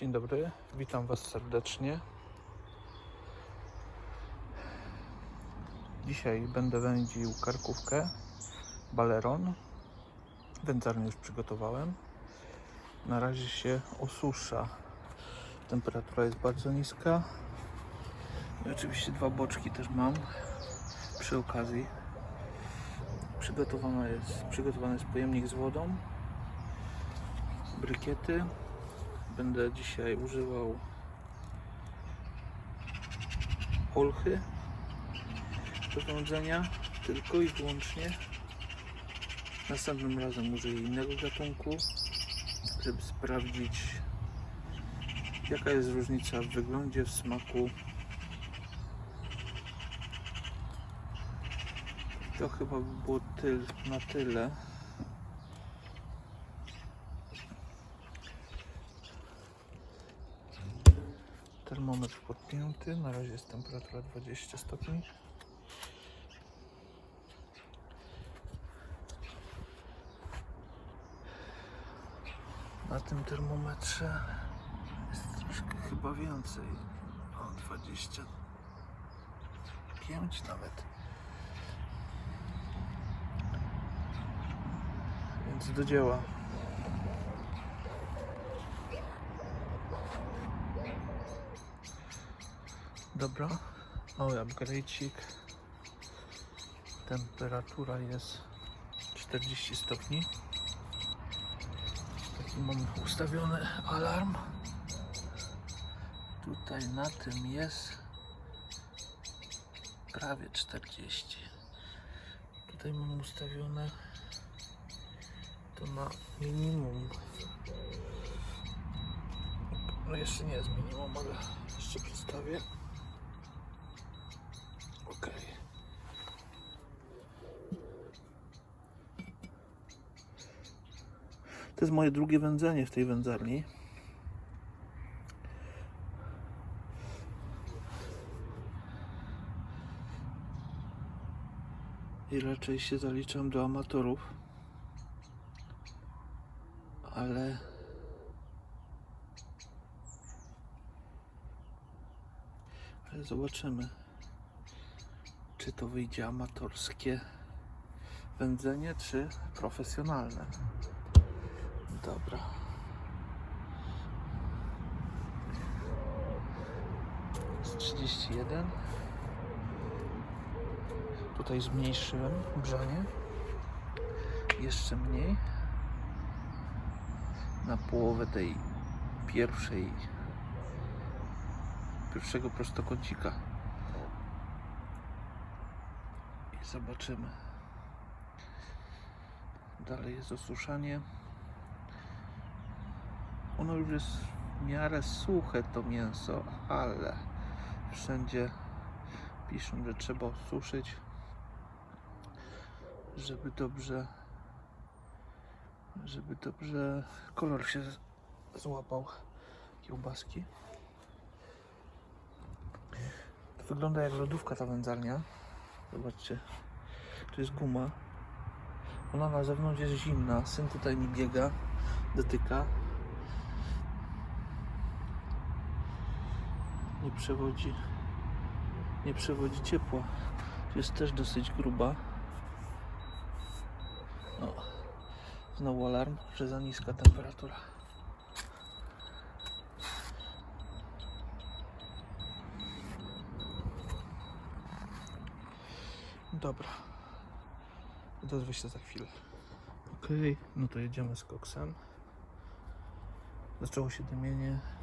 Dzień dobry, witam Was serdecznie. Dzisiaj będę wędził karkówkę, baleron. Wędzarnię już przygotowałem. Na razie się osusza. Temperatura jest bardzo niska. I oczywiście dwa boczki też mam przy okazji. Przygotowana jest, przygotowany jest pojemnik z wodą, brykiety. Będę dzisiaj używał olchy do wędzenia tylko i wyłącznie. Następnym razem użyję innego gatunku, żeby sprawdzić jaka jest różnica w wyglądzie, w smaku. To chyba by było tyl, na tyle. Termometr podpięty, na razie jest temperatura 20 stopni. Na tym termometrze jest troszkę chyba więcej. O 25 nawet. Więc do dzieła. Dobra, mały upgrade'cik. Temperatura jest 40 stopni. Taki mam ustawiony alarm. Tutaj na tym jest prawie 40. Tutaj mam ustawione to na minimum. No jeszcze nie jest minimum, ale jeszcze przedstawię. Ok. To jest moje drugie wędzenie w tej wędzarni. I raczej się zaliczam do amatorów. Ale ale zobaczymy czy to wyjdzie amatorskie wędzenie, czy profesjonalne. Dobra. Jest 31. Tutaj zmniejszyłem grzanie. Jeszcze mniej. Na połowę tej pierwszej pierwszego prostokącika. I zobaczymy. Dalej jest osuszanie. Ono już jest w miarę suche to mięso, ale wszędzie piszą, że trzeba osuszyć, żeby dobrze żeby dobrze kolor się złapał kiełbaski. To wygląda jak lodówka ta wędzarnia. Zobaczcie, tu jest guma. Ona na zewnątrz jest zimna. Syn tutaj mi biega, dotyka. Nie przewodzi, nie przewodzi ciepła. Jest też dosyć gruba. O, znowu alarm, że za niska temperatura. Dobra. Odezwę się za chwilę. Okej, no to jedziemy z koksem. Zaczęło się dymienie.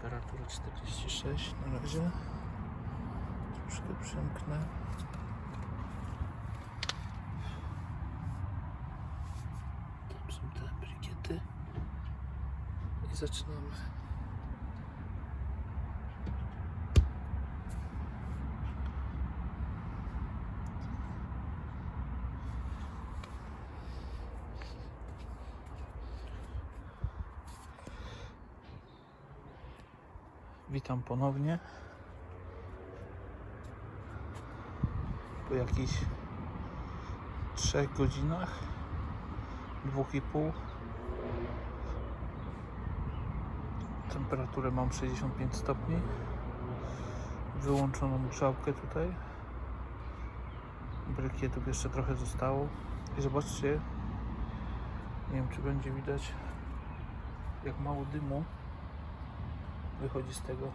Temperatura 46 na razie. Troszkę przymknę. Tam są te brykiety. I zaczynamy. Witam ponownie. Po jakichś trzech godzinach, dwóch i pół. Temperaturę mam 65 stopni. Wyłączoną grzałkę tutaj. Brykietów jeszcze trochę zostało. I zobaczcie, nie wiem czy będzie widać, jak mało dymu wychodzi z tego.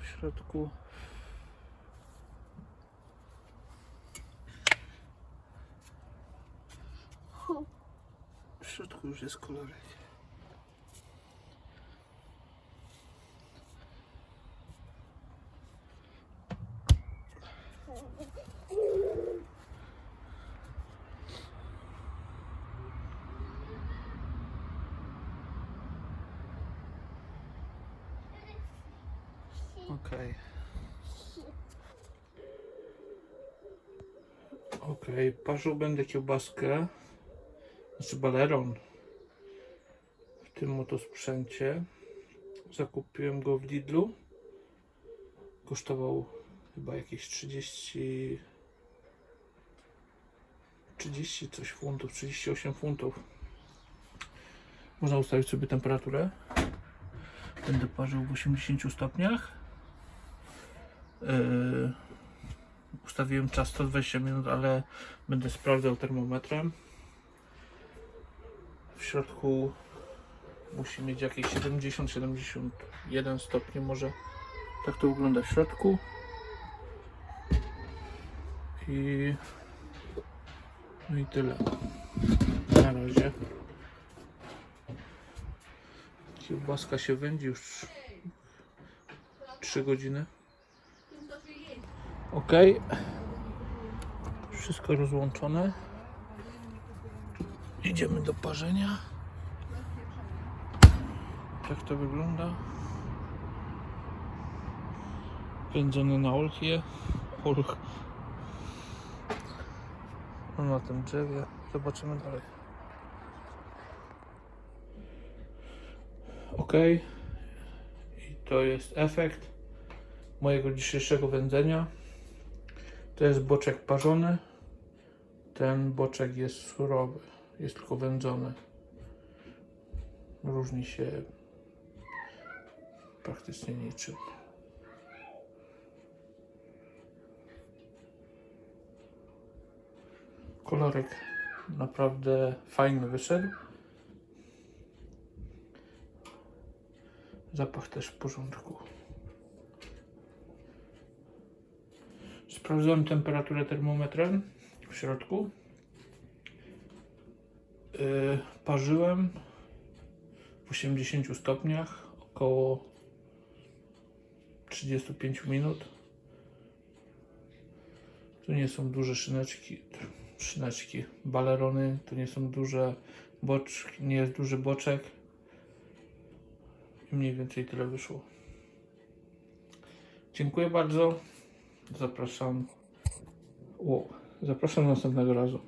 W środku w środku już jest kolorek. Okej. Okej, parzył będę kiełbaskę, znaczy baleron w tym oto sprzęcie. Zakupiłem go w Lidlu. Kosztował chyba jakieś 30 30 coś funtów, 38 funtów. Można ustawić sobie temperaturę. Będę parzył w 80 stopniach. Yy, ustawiłem czas 120 minut, ale będę sprawdzał termometrem. W środku musi mieć jakieś 70-71 stopni może. Tak to wygląda w środku. I no i tyle. Na razie. Kiełbaska się wędzi już 3 godziny. Ok. Wszystko rozłączone. Idziemy do parzenia. Tak to wygląda. Wędzony na olchie. Olch. Na tym drzewie. Zobaczymy dalej. Ok. I to jest efekt mojego dzisiejszego wędzenia. To jest boczek parzony. Ten boczek jest surowy. Jest tylko wędzony. Różni się praktycznie niczym. Kolorek naprawdę fajny wyszedł. Zapach też w porządku. Sprawdzałem temperaturę termometrem w środku. Yy, parzyłem w 80 stopniach około 35 minut. Tu nie są duże szyneczki, szyneczki, balerony, tu nie są duże boczki, nie jest duży boczek. Mniej więcej tyle wyszło. Dziękuję bardzo. Zapraszam. O, zapraszam następnego razu.